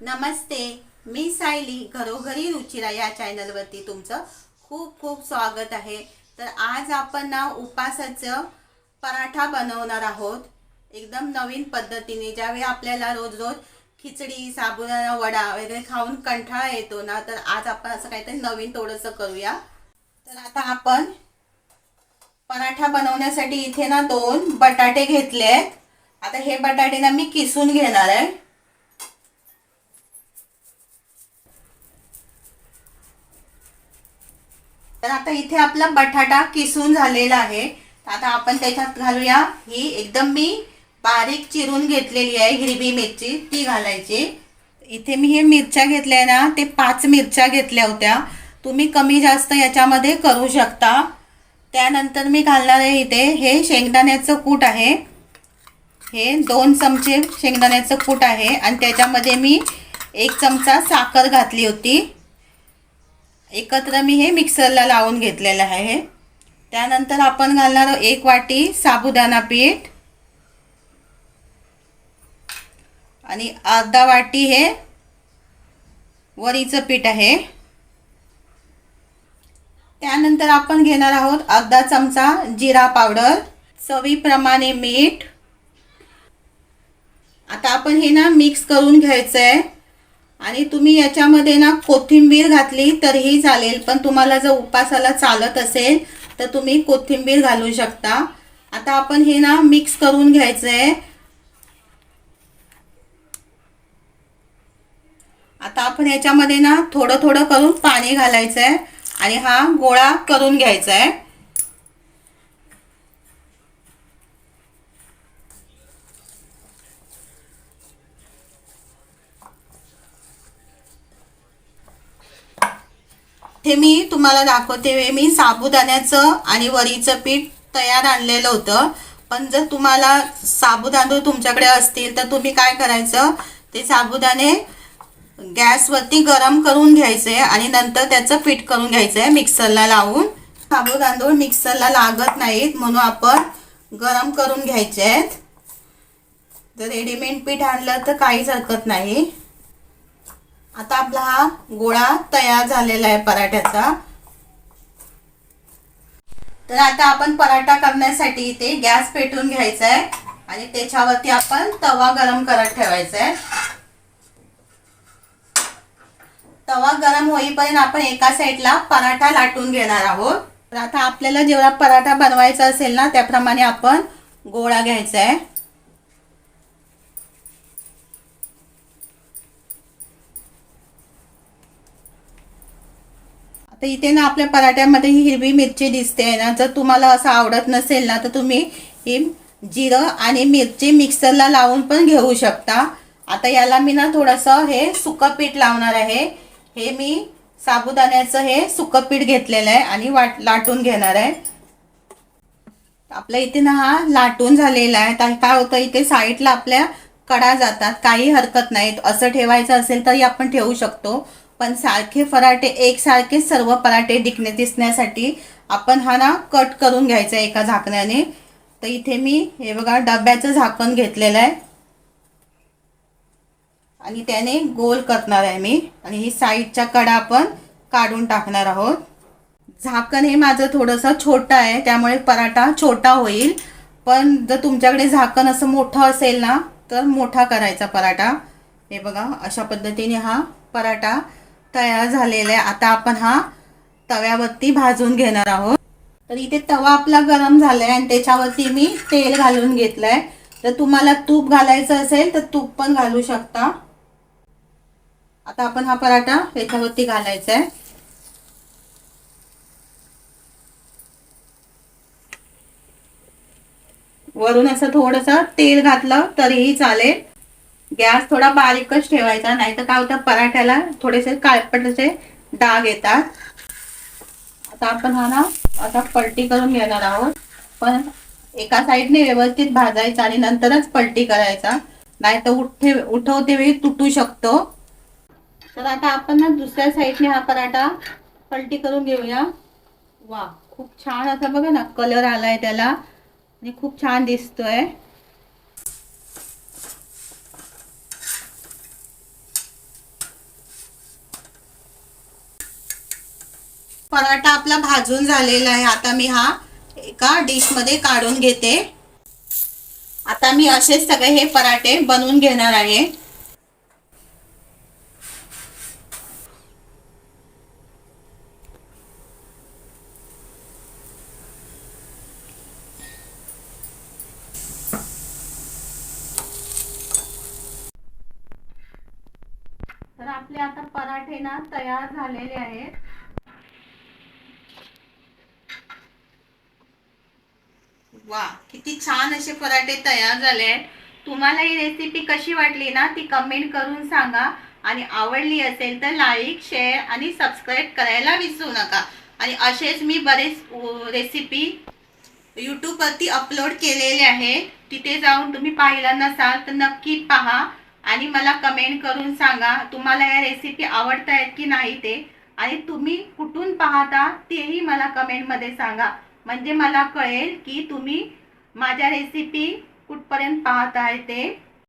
नमस्ते मी सायली घरोघरी रुचिरा या चॅनलवरती तुमचं खूप खूप स्वागत आहे. तर आज आपण ना उपासाचं पराठा बनवणार आहोत. एकदम नवीन पद्धतीने ज्यावेळी आपल्याला रोज रोज खिचडी साबुदाणा वडा वगैरे खाऊन कंठाळा येतो ना तर आज आपण असं काहीतरी नवीन थोडंसं करूया. तर आता आपण पराठा बनवण्यासाठी इथे ना दोन बटाटे घेतले आहेत आता हे बटाटे ना मी किसून घेणार आहे. तर आता इथे आपला बटाटा किसून झालेला आहे. आता आपण त्याच्यात घालूया. ही एकदम मी बारीक चिरून घेतलेली आहे हिरवी मिरची. ती घालायची. इथे मी हे मिरच्या घेतल्या ना ते पाच मिरच्या घेतल्या होत्या. तुम्ही कमी जास्त याच्यामध्ये करू शकता. त्यानंतर मी घालणार आहे इथे हे शेंगदाण्याचं कूट आहे. हे दोन चमचे शेंगदाण्याचं कूट आहे. आणि त्याच्यामध्ये मी एक चमचा साखर घातली होती. एकत्र मी हे मिक्सरला लावून घेतलेलं आहे. त्यानंतर आपण घालणार एक वाटी साबुदाणा पीठ. आणि अर्धा वाटी हे वरीचं पीठ आहे. त्यानंतर आपण घेणार आहोत अर्धा चमचा जिरा पावडर चवीप्रमाणे मीठ. आता आपण हे ना मिक्स करून घ्यायचं आहे आणि तुम्ही याच्यामध्ये ना कोथिंबीर घातली तरीही चालेल पण तुम्हाला जर उपासाला चालत असेल तर तुम्ही कोथिंबीर घालू शकता. आता आपण हे ना मिक्स करून घ्यायचं आहे आता आपण याच्यामध्ये ना थोडं थोडं करून पाणी घालायचं आहे आणि हा गोळा करून घ्यायचा आहे हे मी तुम्हाला दाखवते. मी साबुदाण्याचं आणि वरीचं पीठ तयार आणलेलं होतं. पण जर तुम्हाला साबुदाणू तुमच्याकडे असतील तर तुम्ही काय करायचं? ते साबुदाणे गॅसवरती गरम करून घ्यायचे आणि नंतर त्याचं पीठ करून घ्यायचं आहे मिक्सरला लावून. साबुदांदूळ मिक्सरला लागत नाहीत म्हणून आपण गरम करून घ्यायचे आहेत जर रेडीमेड पीठ आणलं तर काहीच हरकत नाही. आता आपला हा गोळा तयार झालेला आहे पराठ्याचा. तर आता आपण पराठा करण्यासाठी इथे गॅस पेटवून घ्यायचा आहे आणि त्याच्यावरती आपण तवा गरम करत ठेवायचा आहे तवा गरम होईपर्यंत आपण एका साईडला पराठा लाटून घेणार आहोत. तर आता आपल्याला जेवढा पराठा बनवायचा असेल ना त्याप्रमाणे आपण गोळा घ्यायचा आहे आता इथे ना आपल्या पराठ्यामध्ये ही हिरवी मिरची दिसते आहे ना. जर तुम्हाला असं आवडत नसेल ना तर तुम्ही ही जिरं आणि मिरची मिक्सरला लावून पण घेऊ शकता. आता याला मी ना थोडंसं हे सुकं पीठ लावणार आहे. हे मी साबुदाण्याचं हे सुकं पीठ घेतलेलं आहे आणि वाट लाटून घेणार आहे. आपल्या इथे ना हा लाटून झालेला आहे. तर काय होतं इथे साईडला आपल्या कडा जातात काही हरकत नाहीत. असं ठेवायचं असेल तरी आपण ठेवू शकतो. पण सारखे पराठे एकसारखे सर्व पराठे दिखणे दिसण्यासाठी आपण हा ना कट करून घ्यायचा आहे एका झाकण्याने. तर इथे मी हे बघा डब्याचं झाकण घेतलेलं आहे. आणि त्याने गोल करणार आहे मी. आणि ही साईडच्या कडा आपण काढून टाकणार आहोत. झाकण हे माझं थोडंसं छोटं आहे त्यामुळे पराठा छोटा होईल. पण जर तुमच्याकडे झाकण असं मोठं असेल ना तर मोठा करायचा पराठा. हे बघा अशा पद्धतीने हा पराठा तयार झालेला आहे. आता आपण हा तव्यावरती भाजून घेणार आहोत. तर इथे तवा आपला गरम झाला आहे आणि त्याच्यावरती मी तेल घालून घेतलं आहे जर तुम्हाला तूप घालायचं असेल तर तूप पण घालू शकता. आता आपण हा पराठा याच्यावरती घालायचा आहे वरून असं थोडंसं तेल घातलं तरीही चालेल. गॅस थोडा बारीकच ठेवायचा नाही तर काय होतं पराठ्याला थोडेसे काळपटचे डाग येतात. आता आपण हा ना आता पलटी करून घेणार आहोत. पण एका साईडने व्यवस्थित भाजायचा आणि नंतरच पलटी करायचा. नाही तर उठे उठवते वेळी तुटू शकतो. तर आता आपण ना दुसऱ्या साईडने हा पराठा पलटी करून घेऊया. वा खूप छान असा बघा ना कलर आलाय त्याला. आणि खूप छान दिसतोय. पराठा आपला भाजून झालेला आहे. आता मी हा एका डिशमध्ये काढून घेते. आता मी असेच सगळे हे पराठे बनवून घेणार आहे. तर आपले आता पराठे ना तयार झालेले आहेत. वा किती छान असे पराठे तयार झाले. आहेत तुम्हाला ही रेसिपी कशी वाटली ना ती कमेंट करून सांगा. आणि आवडली असेल तर लाईक शेअर आणि सबस्क्राईब करायला विसरू नका. आणि असेच मी बरेच रेसिपी यूट्यूबवरती अपलोड केलेले आहे. तिथे जाऊन तुम्ही पाहिला नसाल तर नक्की पहा. आणि मला कमेंट करून सांगा तुम्हाला या रेसिपी आवडत आहेत की नाही ते. आणि तुम्ही कुठून पाहता तेही मला कमेंटमध्ये सांगा. म्हणजे मला कळेल की तुम्ही माझ्या रेसिपी कुठपर्यंत पाहत आहे ते.